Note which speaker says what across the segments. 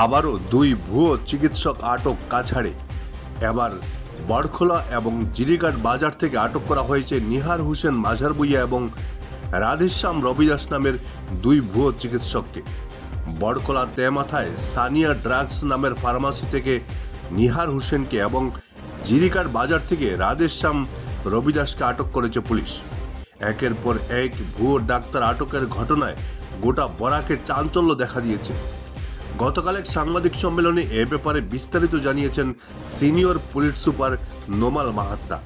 Speaker 1: আবারও দুই ভুয়ো চিকিৎসক আটক কাছাড়ে। এবার বড়খোলা এবং জিরিঘাট বাজার থেকে আটক করা হয়েছে নিহার হোসেন মাঝার বুইয়া এবং রাধেশ্যাম রবিদাস নামের দুই ভুয়ো চিকিৎসককে। বড়খোলা তেমাথায় সানিয়া ড্রাগস নামের ফার্মাসি থেকে নিহার হোসেনকে এবং জিরিকার বাজার থেকে রাধেশ্যাম রবিদাসকে আটক করেছে পুলিশ। একের পর এক ভুয়ো ডাক্তার আটকের ঘটনায় গোটা বরাকে চাঞ্চল্য দেখা দিয়েছে। গতকাল এক সাংবাদিক সম্মেলনে এ ব্যাপারে বিস্তারিত জানিয়েছেন senior police super Numal Mahatta.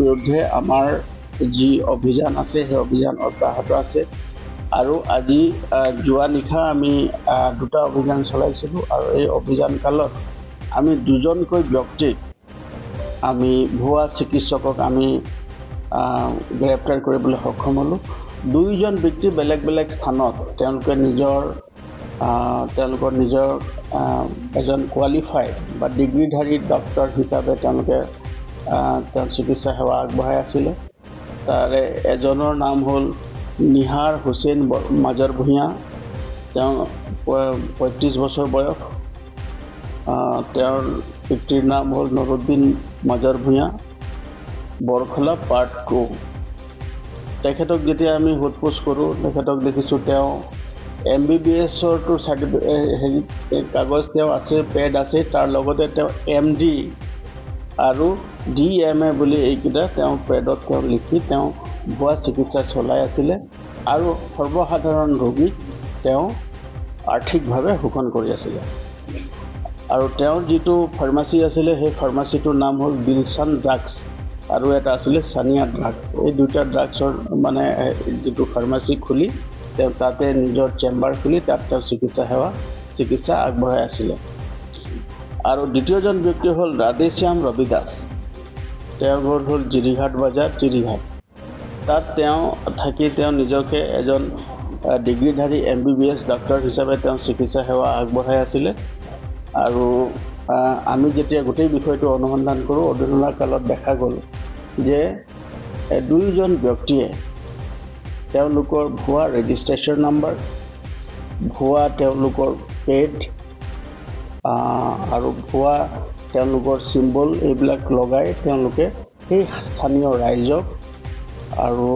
Speaker 2: বিৰুদ্ধে আমাৰ যি অভিযান আছে, সেই অভিযান অব্যাহত আছে। আৰু আজি যোৱা নিশা আমি দুটা অভিযান চলাইছিলোঁ আৰু এই অভিযান কালত আমি দুজনকৈ ব্যক্তিক আমি ভুৱা চিকিৎসকক আমি গ্ৰেপ্তাৰ কৰিবলৈ সক্ষম হ'লোঁ। দুয়োজন ব্যক্তি বেলেগ বেলেগ স্থানত তেওঁলোকে নিজৰ তেওঁলোকৰ নিজৰ এজন কোৱালিফাইড বা ডিগ্ৰীধাৰী ডক্তৰ হিচাপে তেওঁলোকে তেওঁ চিকিৎসা সেৱা আগবঢ়াই আছিলে। তাৰে এজনৰ নাম হ'ল নিহাৰ হুছেইন মাজৰ ভূঞা তেওঁ পঁয়ত্ৰিছ বছৰ বয়স। তেওঁৰ পিতৃৰ নাম হ'ল নুৰুদ্দিন মাজৰ ভূঞা বৰখলা পাৰ্ট টু তেখেতক যেতিয়া আমি সোধ পোছ কৰোঁ, তেখেতক দেখিছোঁ তেওঁ এম বি বি এছৰটো চাৰ্টিফিকেট হেৰি কাগজ তেওঁ আছে পেড আছে, তাৰ লগতে তেওঁ এম ডি আৰু ডি এম এ বুলি এইকেইটা তেওঁ পেডত তেওঁ লিখি তেওঁ ভুৱা চিকিৎসা চলাই আছিলে আৰু সৰ্বসাধাৰণ ৰোগীক তেওঁ আৰ্থিকভাৱে শোষণ কৰি আছিলে। আৰু তেওঁৰ যিটো ফাৰ্মাচী আছিলে, সেই ফাৰ্মাচীটোৰ নাম হ'ল বিলচান ড্ৰাগছ আৰু এটা আছিলে চানিয়া ড্ৰাগছ এই দুটা ড্ৰাগছৰ মানে যিটো ফাৰ্মাচী খুলি তেওঁ তাতে নিজৰ চেম্বাৰ খুলি তাত তেওঁ চিকিৎসা সেৱা চিকিৎসা আগবঢ়াই আছিলে আৰু দ্বিতীয়জন ব্যক্তি হ'ল ৰাধেশ্যাম ৰবি দাস। তেওঁৰ ঘৰ হ'ল জিৰিঘাট বজাৰ জিৰিঘাট তাত তেওঁ থাকি তেওঁ নিজকে এজন ডিগ্ৰীধাৰী M B B S doctor হিচাপে তেওঁ চিকিৎসা সেৱা আগবঢ়াই আছিলে আৰু আমি যেতিয়া গোটেই বিষয়টো অনুসন্ধান কৰোঁ অনুসন্ধান কালত দেখা গ'ল যে দুয়োজন ব্যক্তিয়ে তেওঁলোকৰ ভুৱা ৰেজিষ্ট্ৰেশ্যন নাম্বাৰ ভুৱা তেওঁলোকৰ পেড আৰু ভুৱা তেওঁলোকৰ চিম্বল এইবিলাক লগাই তেওঁলোকে সেই স্থানীয় ৰাইজক আৰু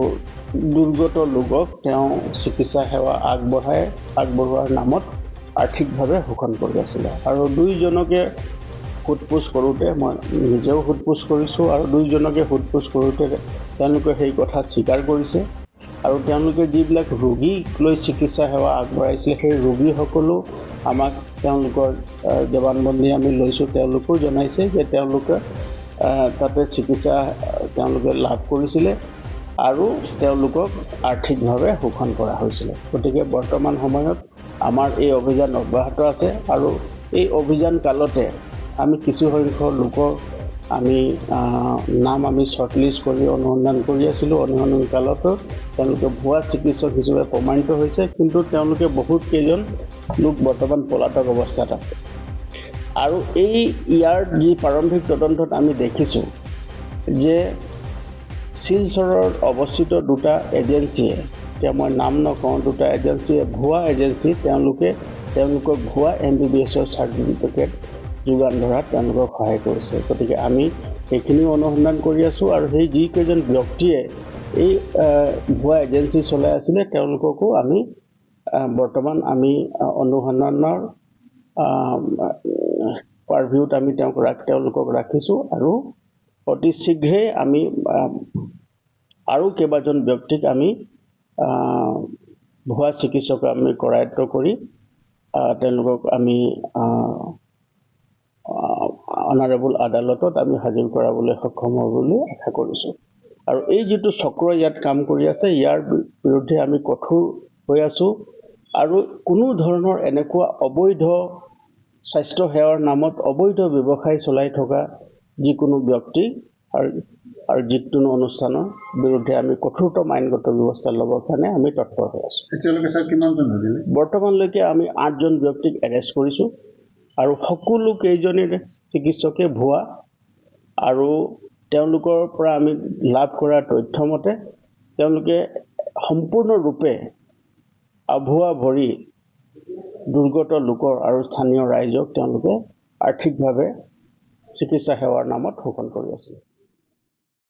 Speaker 2: দুৰ্গত লোকক তেওঁ চিকিৎসা সেৱা আগবঢ়াই আগবঢ়োৱাৰ নামত আৰ্থিকভাৱে শোষণ কৰি আছিলে। আৰু দুয়োজনকে সোধ পোছ কৰোঁতে মই নিজেও সোধ পোছ কৰিছোঁ আৰু দুয়োজনকে সোধ পোছ কৰোঁতে তেওঁলোকে সেই কথা স্বীকাৰ কৰিছে। আৰু তেওঁলোকে যিবিলাক ৰোগীক লৈ চিকিৎসা সেৱা আগবঢ়াইছিলে, সেই ৰোগীসকলো আমাক তেওঁলোকৰ জবানবন্দী আমি লৈছোঁ। তেওঁলোকেও জনাইছে যে তেওঁলোকে তাতে চিকিৎসা, তেওঁলোকে লাভ কৰিছিলে আৰু তেওঁলোকক আৰ্থিকভাৱে শোষণ কৰা হৈছিলে। গতিকে বৰ্তমান সময়ত আমাৰ এই অভিযান অব্যাহত আছে আৰু এই অভিযান কালতে আমি কিছুসংখ্যক লোকৰ আমি নাম আমি শ্বৰ্টলিষ্ট কৰি অনুসন্ধান কৰি আছিলোঁ। অনুসন্ধান কালতো তেওঁলোকে ভুৱা চিকিৎসক হিচাপে প্ৰমাণিত হৈছে, কিন্তু তেওঁলোকে বহুত কেইজন লোক বৰ্তমান পলাতক অৱস্থাত আছে। আৰু এই ইয়াৰ যি প্ৰাৰম্ভিক তদন্তত আমি দেখিছোঁ যে শিলচৰত অৱস্থিত দুটা এজেঞ্চিয়ে এতিয়া মই নাম নকওঁ দুটা এজেঞ্চিয়ে ভুৱা এজেঞ্চি তেওঁলোকে তেওঁলোকক ভুৱা এম বি বি এছৰ চাৰ্টিফিকেট যোগান ধৰাত তেওঁলোকক সহায় কৰিছে। গতিকে আমি সেইখিনিও অনুসন্ধান কৰি আছোঁ আৰু সেই যিকেইজন ব্যক্তিয়ে এই ভুৱা এজেঞ্চি চলাই আছিলে তেওঁলোককো আমি বৰ্তমান আমি অনুসন্ধানৰ পাৰভিউত আমি তেওঁক ৰাখ তেওঁলোকক ৰাখিছোঁ আৰু অতি শীঘ্ৰেই আমি আৰু কেইবাজন ব্যক্তিক আমি ভুৱা চিকিৎসক আমি কৰায়ত্ব কৰি তেওঁলোকক আমি অনাৰেবল আদালতত আমি হাজিৰ কৰাবলৈ সক্ষম হ'ব বুলি আশা কৰিছোঁ। আৰু এই যিটো চক্ৰ ইয়াত কাম কৰি আছে ইয়াৰ বিৰুদ্ধে আমি কঠোৰ হৈ আছোঁ। আৰু কোনো ধৰণৰ এনেকুৱা অবৈধ স্বাস্থ্য সেৱাৰ নামত অবৈধ ব্যৱসায় চলাই থকা যিকোনো ব্যক্তি আৰু আৰু যিকোনো অনুষ্ঠানৰ বিৰুদ্ধে আমি কঠোৰতম আইনগত ব্যৱস্থা ল'বৰ কাৰণে আমি তৎপৰ হৈ আছোঁ। বৰ্তমানলৈকে আমি আঠজন ব্যক্তিক এৰেষ্ট কৰিছোঁ আৰু সকলো কেইজনে চিকিৎসকে ভুৱা আৰু তেওঁলোকৰ পৰা আমি লাভ কৰা তথ্য মতে তেওঁলোকে সম্পূৰ্ণৰূপে আভুৱা ভৰি দুৰ্গত লোকৰ আৰু স্থানীয় ৰাইজক তেওঁলোকে আৰ্থিকভাৱে চিকিৎসা সেৱাৰ নামত শোষণ কৰি আছিল।